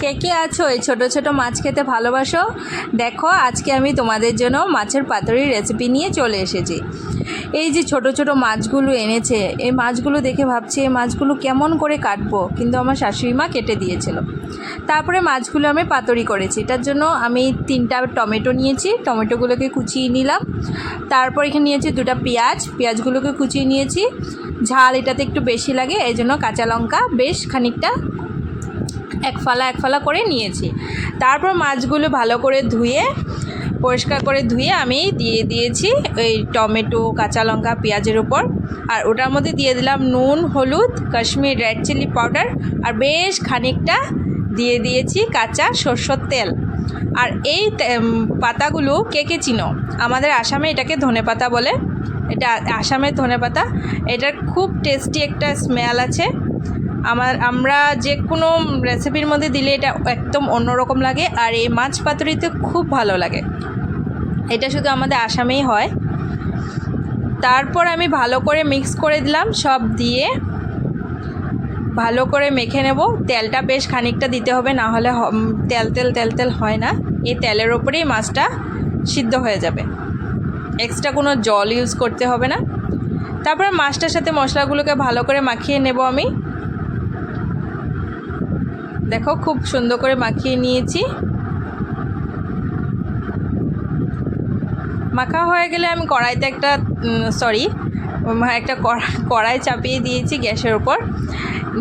কে কে আছো? এই ছোটো ছোটো মাছ খেতে ভালোবাসো? দেখো, আজকে আমি তোমাদের জন্য মাছের পাতুরির রেসিপি নিয়ে চলে এসেছি। এই যে ছোট ছোট মাছগুলো এনেছে, এই মাছগুলো দেখে ভাবছি এই মাছগুলো কেমন করে কাটবো? কিন্তু আমার শাশুড়ি মা কেটে দিয়েছিল। তারপরে মাছগুলো আমি পাতুরি করেছি। এটার জন্য আমি তিনটা টমেটো নিয়েছি। টমেটোগুলোকে কুচিয়ে নিলাম। তারপর এখানে নিয়েছি দুটো পেঁয়াজ। পেঁয়াজগুলোকে কুচিয়ে নিয়েছি। ঝাল এটাতে একটু বেশি লাগে, এই জন্য কাঁচা লঙ্কা বেশ খানিকটা এক ফালা এক ফালা করে নিয়েছি। তারপর মাছগুলো ভালো করে ধুয়ে, পরিষ্কার করে ধুয়ে আমি দিয়ে দিয়েছি ওই টমেটো, কাঁচা লঙ্কা, পেঁয়াজের উপর আর ওটার মধ্যে দিয়ে দিলাম নুন, হলুদ, কাশ্মীর রেড চিলি পাউডার আর বেশ খানিকটা দিয়ে দিয়েছি কাঁচা সর্ষের তেল। আর এই পাতাগুলো কে কে চিনো? আমাদের আসামে এটাকে ধনে পাতা বলে। এটা আসামের ধনে পাতা এটার খুব টেস্টি একটা স্মেল আছে। আমার, আমরা যে কোনো রেসিপির মধ্যে দিলে এটা একদম অন্যরকম লাগে আর এই মাছ পাতুরিতে খুব ভালো লাগে। এটা শুধু আমাদের আসামেই হয়। তারপর আমি ভালো করে মিক্স করে দিলাম, সব দিয়ে ভালো করে মেখে নেব। তেলটা বেশ খানিকটা দিতে হবে, না হলে তেল তেল তেল তেল হয় না। এই তেলের ওপরেই মাছটা সিদ্ধ হয়ে যাবে। এক্সট্রা কোনো জল ইউজ করতে হবে না। তারপরে মাছটার সাথে মশলাগুলোকে ভালো করে মাখিয়ে নেব আমি। দেখো, খুব সুন্দর করে মাখিয়ে নিয়েছি। মাখা হয়ে গেলে আমি কড়াইতে একটা সরি একটা কড়া- কড়াই চাপিয়ে দিয়েছি গ্যাসের ওপর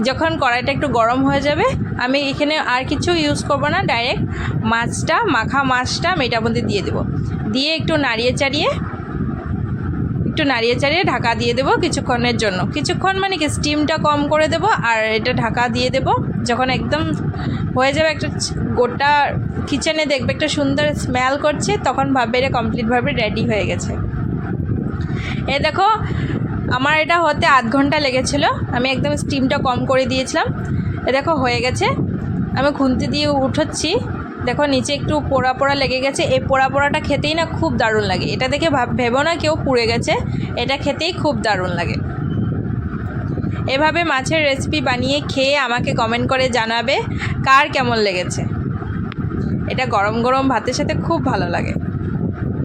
যখন কড়াইটা একটু গরম হয়ে যাবে, আমি এখানে আর কিছু ইউজ করব না ডাইরেক্ট মাছটা, মাখা মাছটা আমি এটার মধ্যে দিয়ে দেবো। দিয়ে একটু নাড়িয়ে চাড়িয়ে একটু নাড়িয়ে চাড়িয়ে ঢাকা দিয়ে দেবো কিছুক্ষণের জন্য। কিছুক্ষণ মানে কি স্টিমটা কম করে দেবো আর এটা ঢাকা দিয়ে দেবো। যখন একদম হয়ে যাবে একটা গোটা কিচেনে দেখবে একটা সুন্দর স্মেল করছে, তখন ভাববে এটা কমপ্লিটভাবে রেডি হয়ে গেছে। এ দেখো, আমার এটা হতে আধ ঘণ্টা লেগেছিল। আমি একদম স্টিমটা কম করে দিয়েছিলাম। এ দেখো, হয়ে গেছে। আমি খুন্তি দিয়ে উঠোচ্ছি। দেখো, নিচে একটু পোড়া পোড়া লেগে গেছে। এই পোড়া পোড়াটা খেতেই না খুব দারুণ লাগে। এটা দেখে ভাব ভেবো না কেউ পুড়ে গেছে। এটা খেতেই খুব দারুণ লাগে। এভাবে মাছের রেসিপি বানিয়ে খেয়ে আমাকে কমেন্ট করে জানাবে কার কেমন লেগেছে। এটা গরম গরম ভাতের সাথে খুব ভালো লাগে।